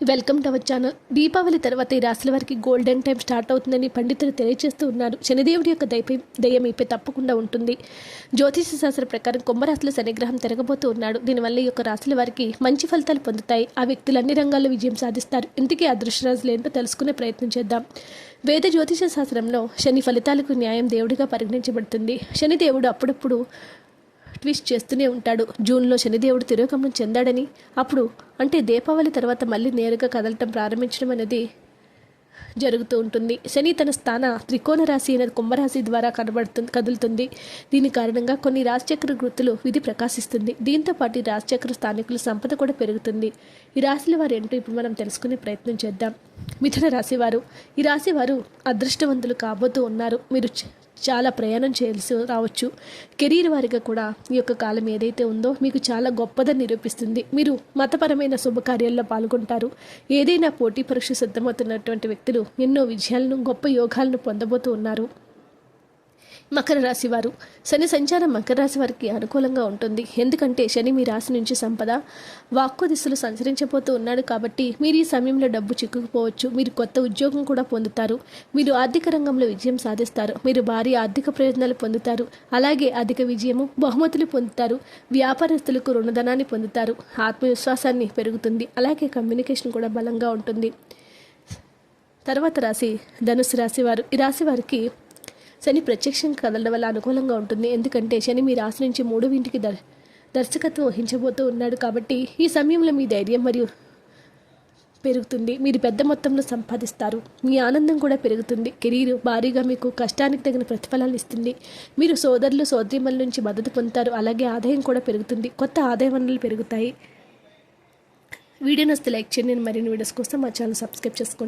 Welcome to our channel. Deepavali తర్వాత ఈ రాశుల వారికి గోల్డెన్ టైం స్టార్ట్ అవుతుందని పండితులు తెలియజేస్తూ ఉన్నారు. శనిదేవుడి యొక్క దయపై దయ మీపై తప్పకుండా ఉంటుంది. జ్యోతిష శాస్త్ర ప్రకారం కుంభరాశిలో శనిగ్రహం తిరగబోతూ ఉన్నాడు. దీనివల్ల ఈ యొక్క రాశుల వారికి మంచి ఫలితాలు పొందుతాయి. ఆ వ్యక్తులు అన్ని రంగాల్లో విజయం సాధిస్తారు. ఇంతకీ అదృష్ట రాశులు ఏంటో తెలుసుకునే ప్రయత్నం చేద్దాం. వేద జ్యోతిష శాస్త్రంలో శని ఫలితాలకు న్యాయం దేవుడిగా పరిగణించబడుతుంది. శనిదేవుడు అప్పుడప్పుడు ట్విస్ట్ చేస్తూనే ఉంటాడు. జూన్లో శనిదేవుడు తిరోగమనం చెందాడని. అప్పుడు అంటే దీపావళి తర్వాత మళ్ళీ నేరుగా కదలటం ప్రారంభించడం అనేది జరుగుతూ ఉంటుంది. శని తన స్థాన త్రికోణ రాశి అయిన కుంభరాశి ద్వారా కనబడుతుంది కదులుతుంది. దీని కారణంగా కొన్ని రాశిచక్ర గుర్తులు విధి ప్రకాశిస్తుంది. దీంతో పాటు రాజచక్ర రాశిచక్ర స్థానికుల సంపద కూడా పెరుగుతుంది. ఈ రాశుల వారు ఏంటో ఇప్పుడు మనం తెలుసుకునే ప్రయత్నం చేద్దాం. మిథున రాశి వారు. ఈ రాశి వారు అదృష్టవంతులు కాబోతూ ఉన్నారు. మీరు చాలా ప్రయాణం చేయాల్సి రావచ్చు. కెరీర్ వారిగా కూడా ఈ యొక్క కాలం ఏదైతే ఉందో మీకు చాలా గొప్పదని నిరూపిస్తుంది. మీరు మతపరమైన శుభకార్యాల్లో పాల్గొంటారు. ఏదైనా పోటీ పరీక్ష సిద్ధమవుతున్నటువంటి వ్యక్తులు ఎన్నో విజయాలను గొప్ప యోగాలను పొందబోతూ ఉన్నారు. మకర రాశి వారు. శని సంచారం మకర రాశి వారికి అనుకూలంగా ఉంటుంది. ఎందుకంటే శని మీ రాశి నుంచి సంపద వాక్కు దిశలు సంచరించబోతూ ఉన్నాడు కాబట్టి మీరు ఈ సమయంలో డబ్బు చిక్కుకుపోవచ్చు. మీరు కొత్త ఉద్యోగం కూడా పొందుతారు. మీరు ఆర్థిక రంగంలో విజయం సాధిస్తారు. మీరు భారీ ఆర్థిక ప్రయోజనాలు పొందుతారు. అలాగే అధిక విజయము బహుమతులు పొందుతారు. వ్యాపారస్తులకు రుణధనాన్ని పొందుతారు. ఆత్మవిశ్వాసాన్ని పెరుగుతుంది. అలాగే కమ్యూనికేషన్ కూడా బలంగా ఉంటుంది. తర్వాత రాశి ధనుసు రాశి వారు. ఈ రాశి వారికి శని ప్రత్యక్షంగా కదలడం వల్ల అనుకూలంగా ఉంటుంది. ఎందుకంటే శని మీ రాశి నుంచి మూడో ఇంటికి దర్ దర్శకత్వం వహించబోతూ ఉన్నాడు కాబట్టి ఈ సమయంలో మీ ధైర్యం మరియు పెరుగుతుంది. మీరు పెద్ద మొత్తంలో సంపాదిస్తారు. మీ ఆనందం కూడా పెరుగుతుంది. కెరీర్ భారీగా మీకు కష్టానికి తగిన ప్రతిఫలాలు ఇస్తుంది. మీరు సోదరులు సోదరిమల నుంచి మద్దతు పొందుతారు. అలాగే ఆదాయం కూడా పెరుగుతుంది. కొత్త ఆదాయ వనరులు పెరుగుతాయి. వీడియో నస్తే లైక్ చేయండి. మరిన్ని వీడియోస్ కోసం మా ఛానల్ సబ్స్క్రైబ్ చేసుకోండి.